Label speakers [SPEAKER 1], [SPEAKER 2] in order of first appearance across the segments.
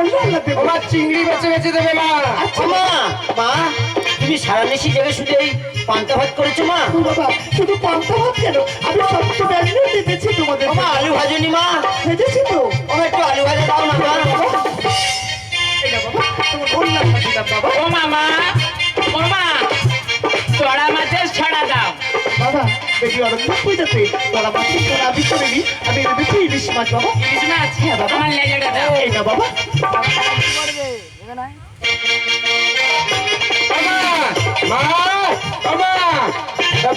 [SPEAKER 1] অন্য আল্লাহ দেবো
[SPEAKER 2] ওমা চিংড়ি বেছে বেছে দেবে মা।
[SPEAKER 1] আচ্ছা
[SPEAKER 3] মা। মা তুমি সারা নিশি জেগে শুধু এই পান্তা ভাত করেছ মা?
[SPEAKER 1] ও বাবা শুধু পান্তা ভাত কেন? আমি সবটা ব্যঞ্জন দিতেছি তোমাদের
[SPEAKER 3] ওমা আলু ভাজনি মা?
[SPEAKER 1] ভেজেছি তো।
[SPEAKER 3] একটু আলু ভাজা দাও না মা।
[SPEAKER 1] বাবা। তোমার বাবা
[SPEAKER 4] ও মামা ও মা চড়া মাছের ছড়া দাও।
[SPEAKER 1] বাবা বেটি অরণ্য পূজাতে তোরা মাছের তোরা আমি করে নি আমি ভেবেছি ইলিশ মাছ বাবা।
[SPEAKER 4] ইলিশ মাছ আমার লেজাটা দাও।
[SPEAKER 1] এই না বাবা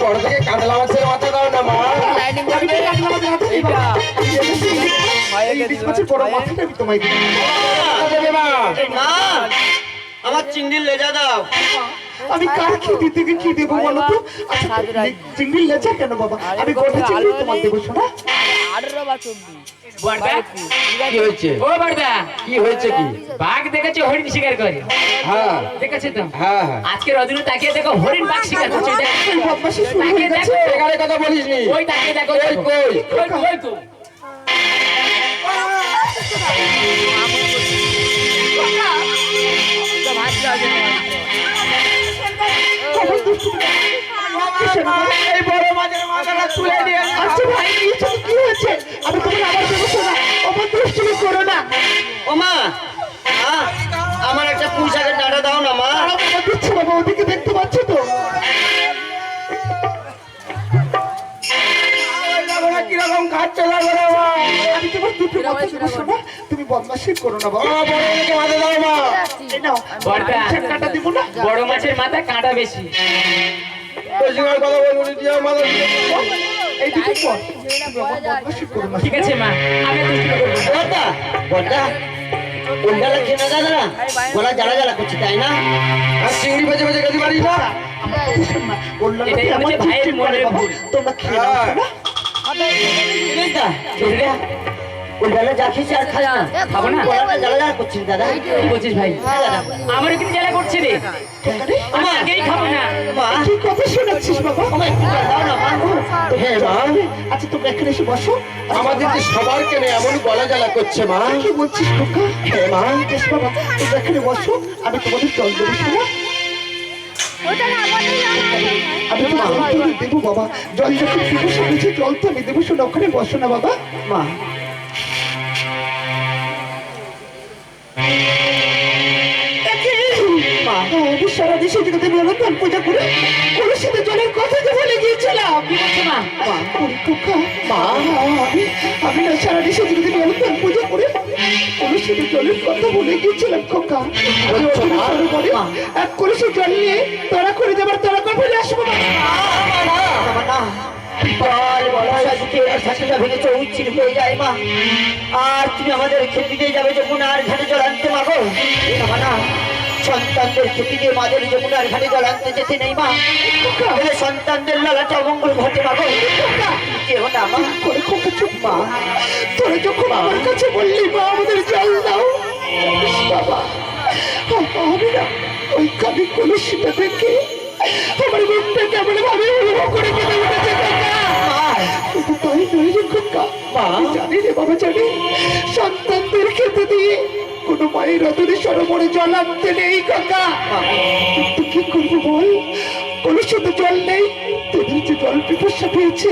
[SPEAKER 2] বড় থেকে কাতলা মাছের মাথা দাও না
[SPEAKER 1] বাবা।
[SPEAKER 2] মা
[SPEAKER 3] আমার চিংড়ির লেজা দাও।
[SPEAKER 1] আমি কার খেতে থেকে কি দেবো বলো তো আচ্ছা চিংড়ির লেচা কেন বাবা আমি গোটা চিংড়ি তোমার দেবো শোনা
[SPEAKER 5] আঠারো বা চব্বিশ
[SPEAKER 4] বড়দা
[SPEAKER 2] কি হয়েছে
[SPEAKER 4] ও বড়দা
[SPEAKER 2] কি হয়েছে কি
[SPEAKER 4] বাঘ দেখেছে হরিণ শিকার করে
[SPEAKER 2] হ্যাঁ
[SPEAKER 4] দেখেছে তো
[SPEAKER 2] হ্যাঁ হ্যাঁ
[SPEAKER 4] আজকে রদিনু তাকিয়ে দেখো হরিণ বাঘ শিকার করছে
[SPEAKER 1] হয়ে
[SPEAKER 4] তাকিয়ে দেখো
[SPEAKER 2] এখানে কথা বলিস নি
[SPEAKER 4] ওই তাকিয়ে দেখো
[SPEAKER 2] ওই
[SPEAKER 4] দেখো।
[SPEAKER 2] কই?
[SPEAKER 4] তো, ওই
[SPEAKER 2] এই বড় মাছের মাথাটা তুলে দিয়ে
[SPEAKER 1] আচ্ছা ভাই নিয়েছো কি হয়েছে আমি তোমাকে আবার দেবো শোনা অমন দুষ্টুমি করো না।
[SPEAKER 3] ও মা আমার একটা পুঁই শাকের ডাঁটা দাও না মা।
[SPEAKER 1] দিচ্ছে বাবা ওদিকে দেখতে পাচ্ছ তো?
[SPEAKER 2] কীরকম খাচ্ছে না মা।
[SPEAKER 1] আমি তোমার দুটো কথা দেবো শোনা তুমি বদমাশি করো না বাবা।
[SPEAKER 2] বড় থেকে মাথা দাও মা।
[SPEAKER 1] এই নাও কাটা দিব না?
[SPEAKER 4] বড় মাছের মাথা কাঁটা বেশি।
[SPEAKER 2] বেশি কথা বলব নি মাথা
[SPEAKER 1] এই দুটো পর বদমাশি করো না।
[SPEAKER 4] ঠিক আছে মা আমি আর করব। না।
[SPEAKER 3] বড়দা বড়দা উল্ডালা খেয়ে না? গলা জ্বালা জ্বালা করছে তাই না?
[SPEAKER 2] আর চিংড়ি না
[SPEAKER 1] বাবা।
[SPEAKER 4] ভুল।
[SPEAKER 1] তোমরা খেয়ে
[SPEAKER 2] হ্যাঁ।
[SPEAKER 1] শোনা
[SPEAKER 3] বুঝলা বুঝলা উল্ডালা যা খেয়েছে আর খাস না।
[SPEAKER 4] খাব না?
[SPEAKER 3] জ্বালা জ্বালা করছিস দাদা।
[SPEAKER 4] কি বলছিস ভাই? আমারও কিন্তু জ্বালা করছে রে। আমি আগেই খাব না।
[SPEAKER 1] কি কথা শোনাচ্ছিস বাবা?
[SPEAKER 3] আমার একটু দাও না
[SPEAKER 1] হ্যাঁ মা আচ্ছা তোমরা এখানে এসে বসো।
[SPEAKER 2] আমাদের যে সবার কেন এমন গলা জ্বালা করছে মা।
[SPEAKER 1] কি বলছিস খোকা হ্যাঁ মা। বাবা তোমরা এখানে বসো। আমি তোমাদের জল দেবো শোনা। আমি তো জল তো দেবো বাবা। জল যখন দেবো শুনেছি জল তো আমি দেবো শোনা ওখানে বসো না বাবা।
[SPEAKER 3] মা।
[SPEAKER 1] মা সারা দেশে নিরন্তর পূজা করে জলের কথা যে বলে গিয়েছিলাম।
[SPEAKER 4] মা?
[SPEAKER 1] মা আমি আমি না সারা দেশে নিরন্তর পূজা করে কলসিতে জলের কথা বলে গিয়েছিলাম খোকা। এক কলসি জল নিয়ে তারা করে তারা করে ফেলে আসব?
[SPEAKER 3] হয়ে আর তুমি আমাদের খেতে দিয়ে যাবে যখন আর ঘাটে জল আনতে মাগো না সন্তানদের খেতে দিয়ে মাদের যমুনার ঘাটে জল আনতে যেতে নেই মা। তাহলে সন্তানদের লালাটা অমঙ্গল ঘটে না মা
[SPEAKER 1] করে চুপ মা। তোরা যখন আমার কাছে বললি মা আমাদের জল দাও। বাবা আমি না ওই দেখে আমার কেমন ভাবে অনুভব করে কেঁদে উঠেছে তাই নয় রে খোকা জানি রে বাবা জানি সন্তানদের খেতে দিয়ে কোনো মায়ের অদরে সরোবরে জল আনতে নেই কাকা। কিন্তু কি করব বল? কলসিতে জল নেই তোদের যে জল পিপাসা পেয়েছে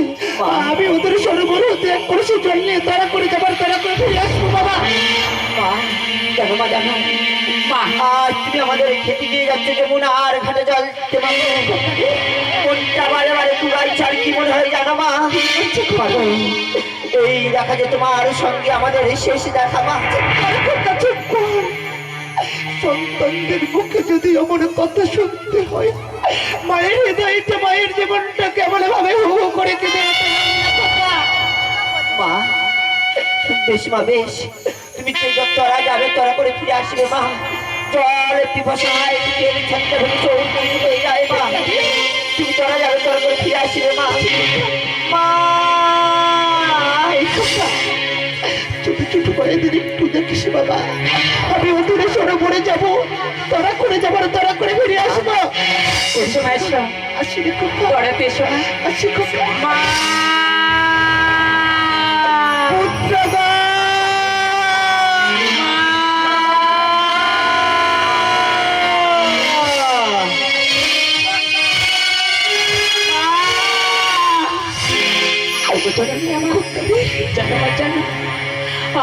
[SPEAKER 1] আমি ওদের সরোবর হতে এক কলসি জল নিয়ে তারা করে যাবার তারা করে ফিরে আসব বাবা।
[SPEAKER 3] মা জানো মা জানো। আর তুমি আমাদের খেতে দিয়ে যাচ্ছে যমুনার ঘাটে জল দিতে মাগো মনটা বারে বারে কুড়াই ছাড় কি মনে হয় জানো মা? মাগো, এই দেখা যে তোমার সঙ্গে আমাদের শেষ দেখা মা।
[SPEAKER 1] আর। সন্তানদের মুখে যদি এমন কথা শুনতে হয়, মায়ের হৃদয়টা মায়ের জীবনটা কেমন ভাবে হু হু করে কেঁদে
[SPEAKER 3] মা, বেশ মা, বেশ। তুমি যত তোরা যাবে তোরা করে ফিরে আসবে, মা। চৌকি হয়ে যায়, মা। তুমি যাবে তোরা করে মা। মা
[SPEAKER 1] ছোট ছোট একটু দেখিস বাবা। আমি ওদের সরোবরে যাব। তারা করে যাবার তারা করে ফিরে আসব।
[SPEAKER 4] এসো মা এসো।
[SPEAKER 1] আসি খুব
[SPEAKER 4] পড়াতে এসো না।
[SPEAKER 1] আসি খুব
[SPEAKER 4] মা।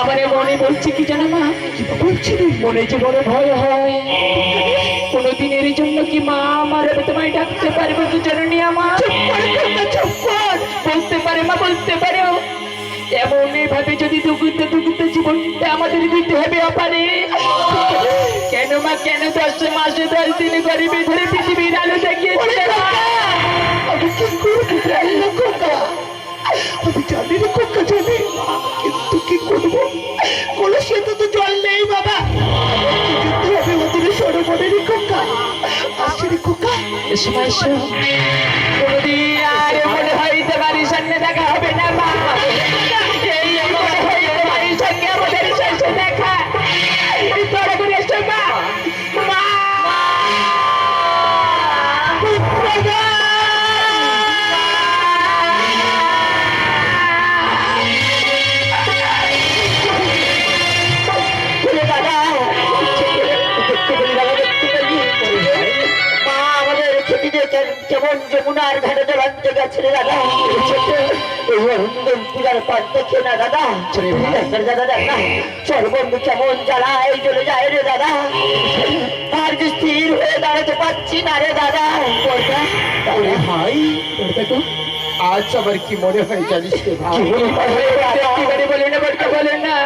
[SPEAKER 4] আমার মনে বলছে কি জানো মা?
[SPEAKER 1] বলছি
[SPEAKER 4] মনে যে বড় ভয় হয়? কোনোদিনের জন্য কি মা আমার আমি তোমায় ডাকতে পারব তো জননী আমার বলতে পারে মা, বলতে পারে এমন এভাবে যদি দুগুতে দুগুতে জীবনটা আমাদের দিতে হবে অপারে কেন মা, কেন দশ মাসে দশ দিনে গরিবে ধরে পৃথিবীর আলো দেখিয়েছে মা?
[SPEAKER 1] আমি কি জলে? কিন্তু কি করব? কলসিতে তো জল নেই বাবা। যেতে হবে ওদের সরোবরে রে খোকা আসি রে খোকা
[SPEAKER 4] এসো এসো। কোনোদিন আর মনে হয় তোমার সামনে দেখা হবে না মা।
[SPEAKER 3] কেমন যমুনার ঘাটে জলান্তে গেছে রে দাদা এই অরুন্দম পূজার পর দেখে না দাদা? দাদা না সর্বন্ধু কেমন জ্বালায় চলে যায় রে দাদা। আর যে স্থির হয়ে দাঁড়াতে পারছি না রে দাদা। বলটা
[SPEAKER 2] ওরে আজ আবার কি মনে হয় জানিস
[SPEAKER 4] বলে না বলে না।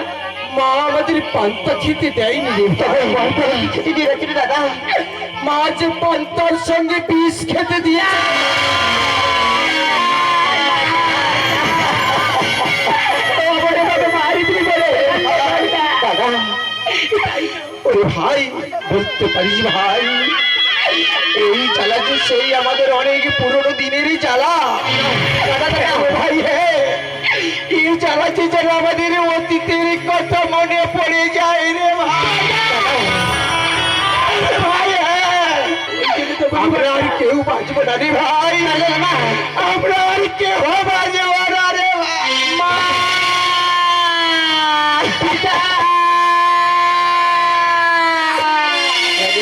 [SPEAKER 2] মা আমাদের পান্তা খেতে দেয়নি
[SPEAKER 3] দাদা।
[SPEAKER 2] মা যে পান্তার সঙ্গে বিষ খেতে দিয়ে ওরে ভাই বলতে পারিস ভাই এই জ্বালা যে সেই আমাদের অনেক পুরনো দিনেরই জ্বালা। ও ভাই হ্যাঁ এই জ্বালা যে যেন আমাদের অতীতের আমরা আর কেউ বাঁচবো না রে ভাই। আমরা আর কেউ বাঁচবো না রে ভাই।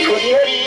[SPEAKER 3] হরি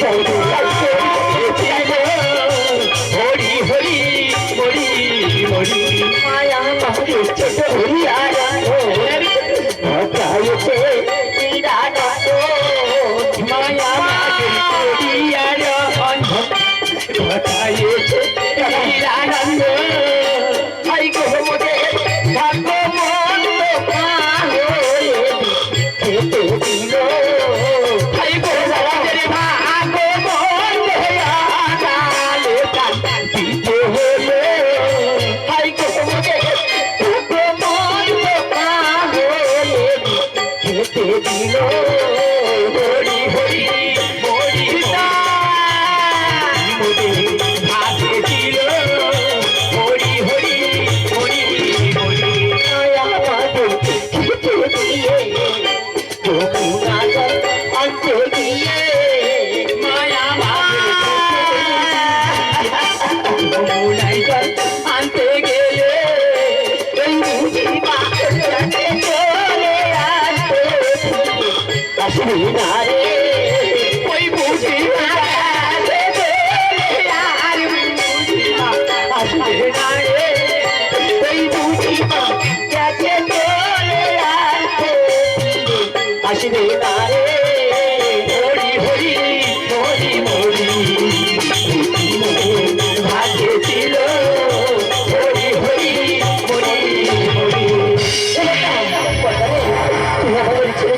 [SPEAKER 3] Baby,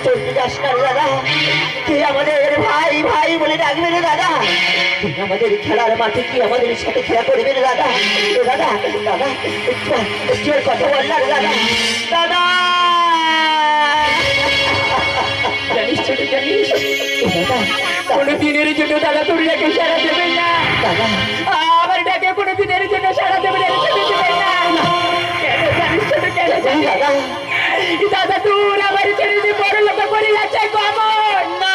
[SPEAKER 3] যাস দাদা। তুই আমাদের ভাই ভাই বলে ডাকবে রে দাদা? আমাদের খেলার মাঠে কি আমাদের সাথে খেলা করবে রে দাদা? দাদা দাদা একটু একটু আর কথা বল না দাদা। দাদা!
[SPEAKER 4] ছোট জানিস? কোনো দিনের জন্য দাদা তোর ডাকে সারা দেবে না।
[SPEAKER 3] দাদা
[SPEAKER 4] আমার ডাকে কোনো দিনের জন্য সারা দেবে না জানিস জানিস?
[SPEAKER 3] দাদা।
[SPEAKER 4] দাদা তোর আমার ছেড়ে দিয়ে বড় লোক করে যাচ্ছে কমন না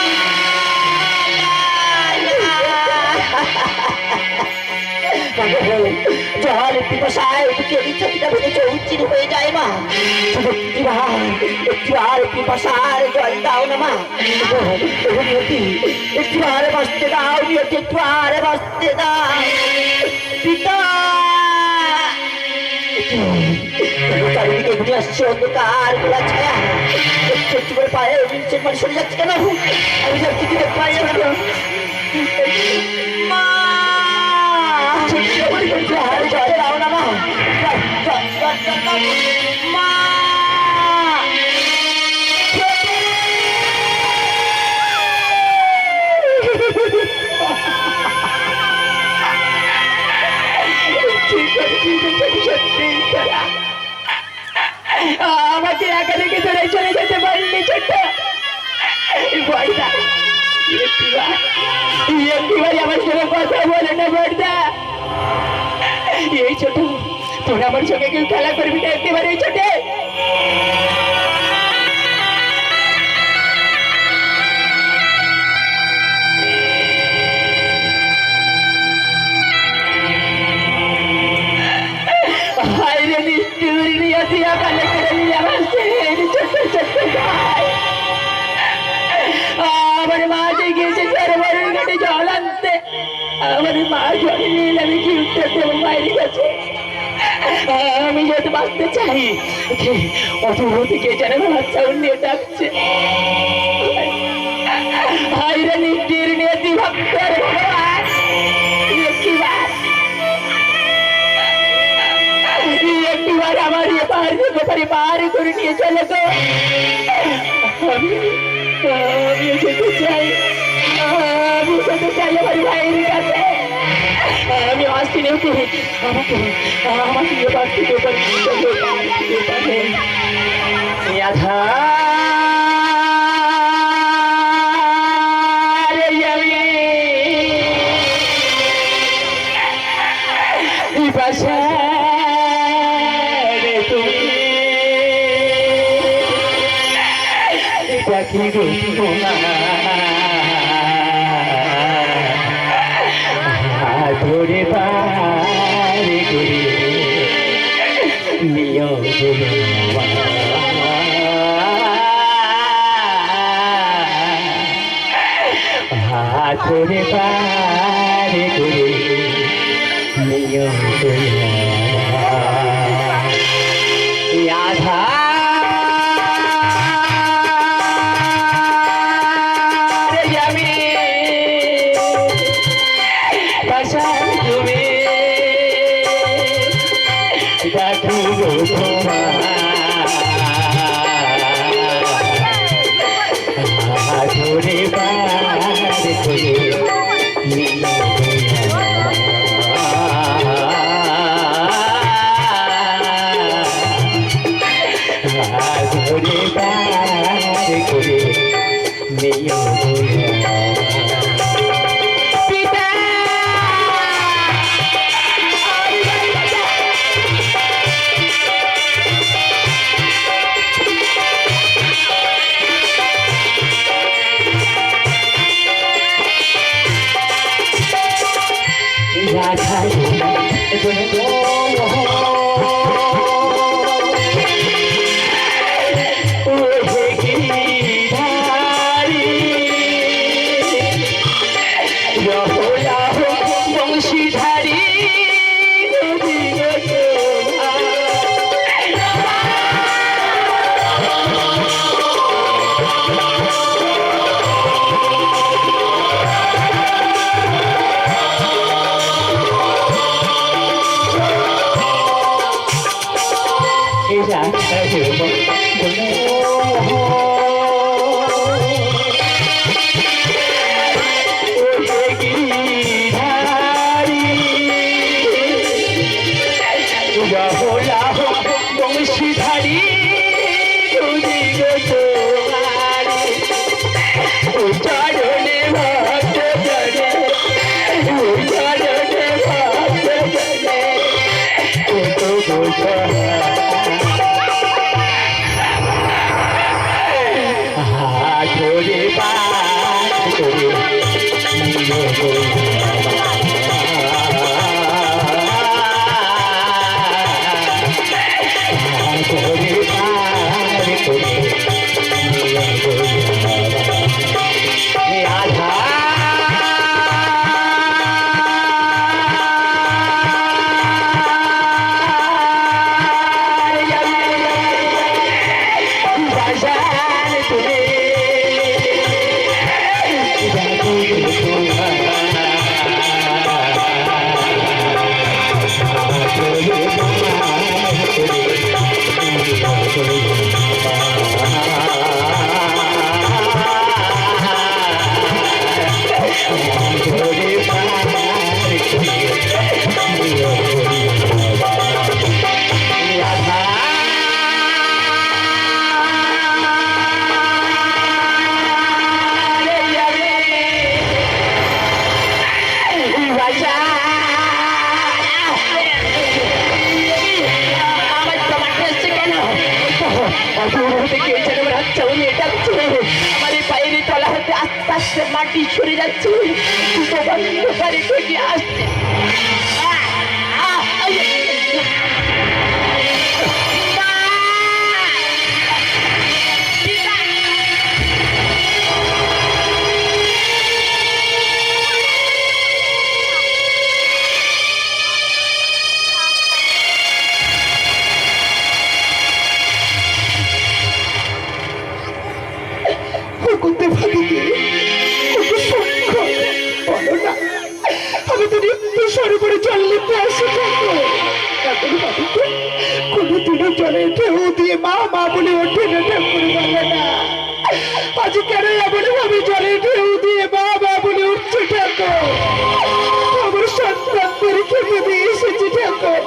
[SPEAKER 3] জল পিপাসায় বুকে ছবিটা ভেঙে চৌচির হয়ে যায় মা। একটিবার পিপাসার জল দাও না মা। নিয়তি একটিবার বাঁচতে দাও নিয়তি একটিবার বাঁচতে দাও। পিতা! চারিদিকে ঘুরে আসছে অন্ধকার গোলা ছায়া একটু করে পায়ে নিচের মানে সরে যাচ্ছে কেন আমি সব কিছু দেখতে পাই না? মা জল দাও না মা
[SPEAKER 4] বড়দা একটিবার একটিবার আমার সঙ্গে কথা বলে না বর্দা এই ছোট, তোর আমার সঙ্গে কেউ খেলা করবি না একটিবার এই ছোটে। মা জল নিয়ে এলে আমি কি উত্তর দেবো আমি বাঁচতে চাই অত থেকে যেন বাচ্চা নিয়ে ডাকছে। পাহাড় করে চলে তো আমি যেতে চাই, আমি যেতে চাই আমার ভাইয়ের কাছে। আমি আসছি না ওকে আমাকে আমাকে এ পাহাড় থেকে পারে হাতরে পারে করে নিয়ম আধা বাচ্চা উনি তলা হতে আস্তে আস্তে মাটি সরে যাচ্ছে। দুটো
[SPEAKER 1] বন্ধ করে আসছে। ঠাকুর না আজ ভাবে জলে ঢেউ দিয়ে মা বলে উঠছে ঠাকুর আমার সন্তানদের দিয়ে এসেছি ঠাকুর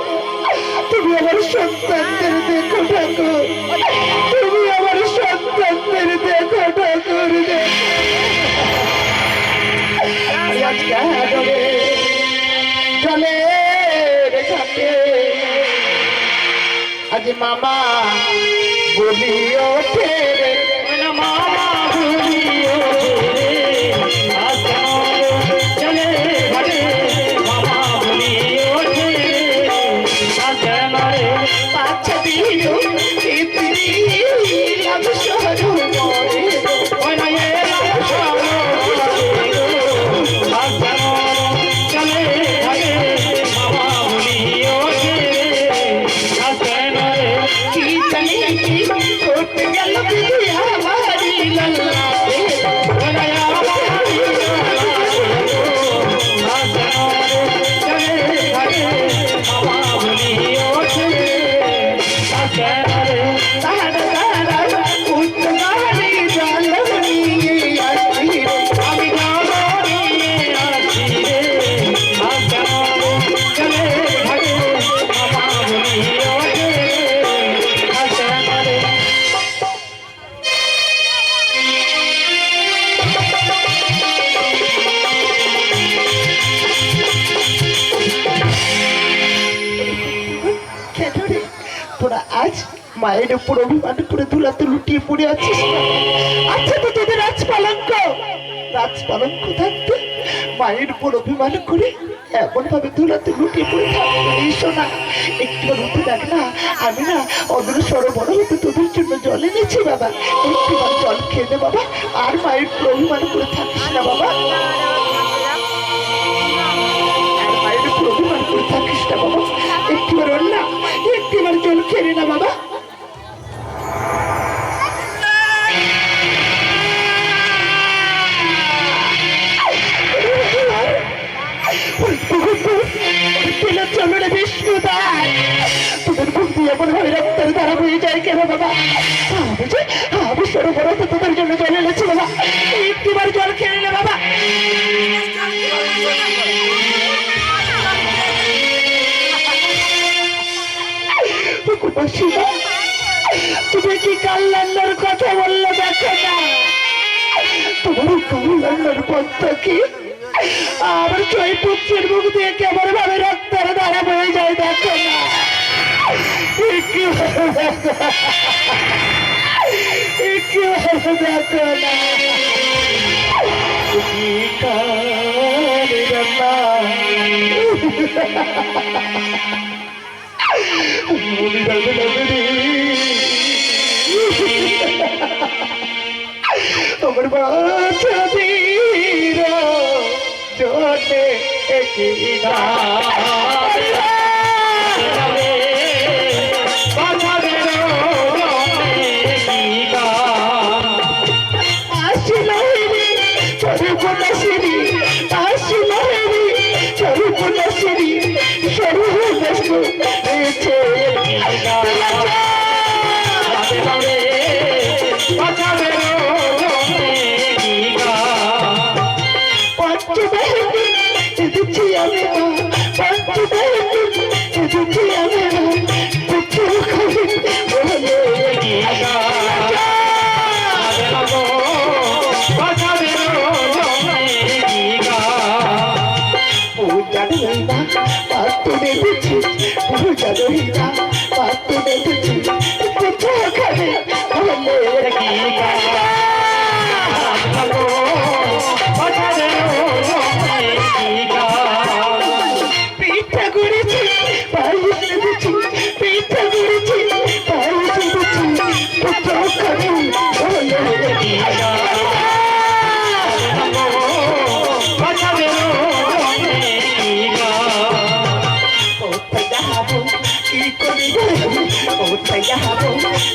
[SPEAKER 1] তুমি আমার সন্তানদের দেখো ঠাকুর তুমি আমার সন্তানদের দেখো ঠাকুর আজ মামা বলি ওঠে তোরা আজ মায়ের উপর অভিমান করে ধুলাতে লুটিয়ে পড়ে আছিস না? আচ্ছা তো তোদের রাজ পালঙ্ক রাজ পালঙ্ক থাকতে মায়ের উপর অভিমান করে এমন ভাবে ধুলাতে লুটিয়ে পড়ে থাকতে শোনা একটু উঠে দেখ না, আমি না অগ্রসর বড় হতে তোদের জন্য জল এনেছি বাবা। একটু জল খেয়ে নে বাবা, আর মায়ের উপর অভিমান করে থাকিস না বাবা। এমন ভাবে রক্তের ধারা হয়ে যায় কেন বাবা? যে আমি সরো তো তোদের জন্য জল এনেছি বাবা। একটিবার জল খেয়ে নিলে বাবা। তুমি কি কাল্লান্নার কথা বললে দেখো না? তোমার কাল্লান্নার পথটা কি? আমার ছয় পুত্রের মুখ দিয়ে কেমন ভাবে রক্তের ধারা বয়ে যায় দেখো না। না আমার বাচ্চা বীর জনে একই আসিল দেখেছি কোথাও খাবে আমার মেয়ের কি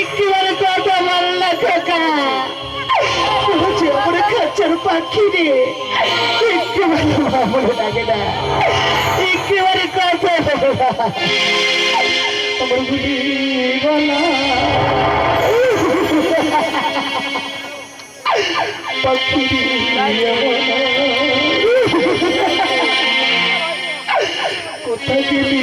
[SPEAKER 1] একটিবারে কথা মাল্লা কাকা। যে আমার খাচ্ছার পাখি রে। একটিবারে মামলে লাগে না। একটিবারে কথা আমার গুলি। বলা পাখি কোথায় গেলি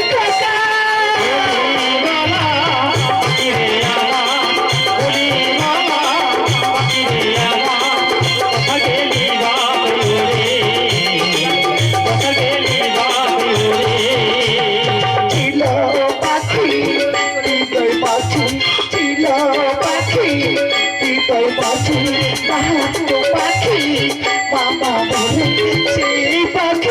[SPEAKER 1] বাবা সেই পাখি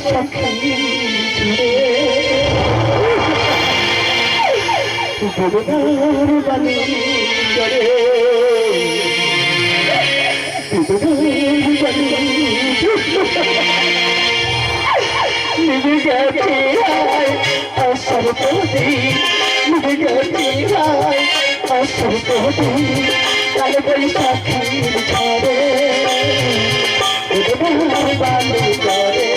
[SPEAKER 1] সখী দুর্গার বাণী চলে দুর্গার বাণী নিজে গেছে আসর প্রতি নিজে গেছে আসর প্রতি কাল বৈশাখী ঝরে দুর্গার বাণী চলে